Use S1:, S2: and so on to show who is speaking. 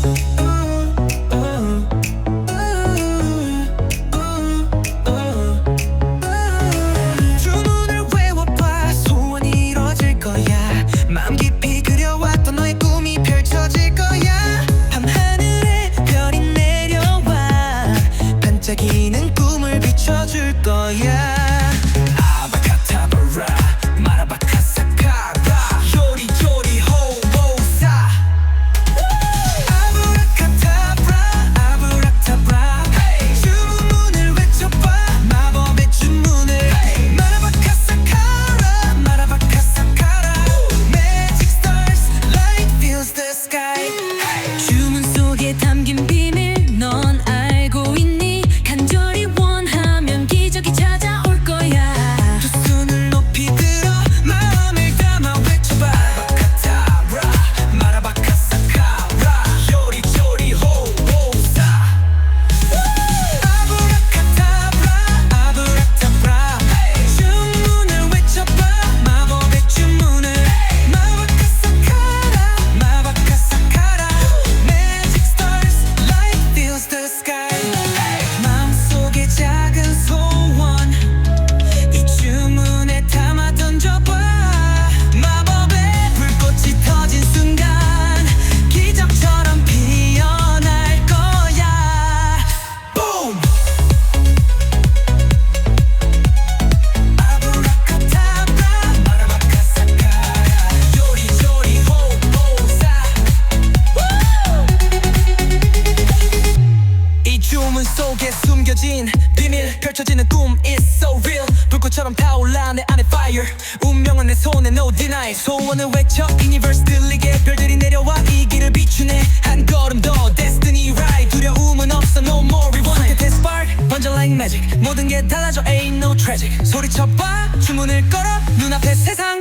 S1: 주 숨겨진 비밀 펼쳐지는 꿈 is so real 불꽃처럼 타올라 내 안에 fire 운명은 내 손에 no deny 소원을 외쳐 universe 들리게 별들이 내려와 이 길을 비추네 한 걸음 더 destiny ride 두려움은 없어 no more rewind Look at that spark 번져 like magic 모든 게 달라져 ain't no tragic 소리쳐봐 주문을 걸어 눈앞에 세상